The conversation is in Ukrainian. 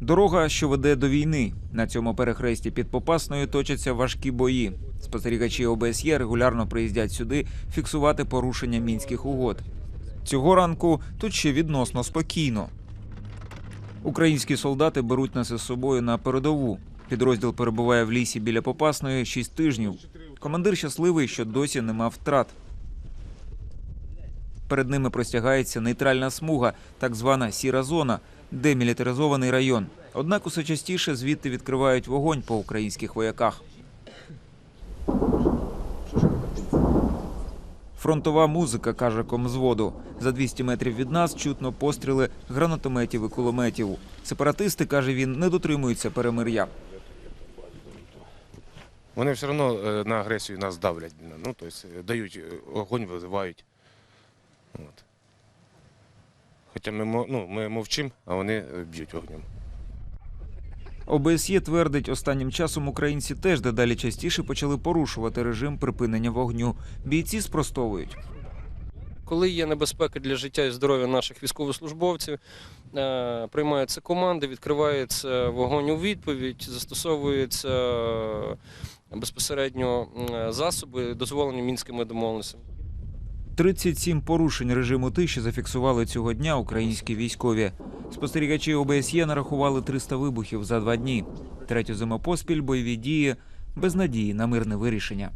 Дорога, що веде до війни. На цьому перехресті під Попасною точаться важкі бої. Спостерігачі ОБСЄ регулярно приїздять сюди фіксувати порушення мінських угод. Цього ранку тут ще відносно спокійно. Українські солдати беруть нас із собою на передову. Підрозділ перебуває в лісі біля Попасної 6 тижнів. Командир щасливий, що досі нема втрат. Перед ними простягається нейтральна смуга, так звана сіра зона, демілітаризований район. Однак усе частіше звідти відкривають вогонь по українських вояках. Фронтова музика, каже комзводу. За 200 метрів від нас чутно постріли гранатометів і кулеметів. Сепаратисти, каже він, не дотримуються перемир'я. Вони все одно е, на агресію нас давлять. Ну, тобто дають е, огонь, визивають. От. Хоча ми, ну, ми мовчимо, а вони е, б'ють вогнем. ОБСЄ твердить, останнім часом українці теж дедалі частіше почали порушувати режим припинення вогню. Бійці спростовують. Коли є небезпека для життя і здоров'я наших військовослужбовців, е, приймаються команди, відкривається вогонь у відповідь, застосовуються е, безпосередньо засоби, дозволені мінськими домовленостями. 37 порушень режиму тиші зафіксували цього дня українські військові. Спостерігачі ОБСЄ нарахували 300 вибухів за два дні. Третю зиму поспіль бойові дії без надії на мирне вирішення.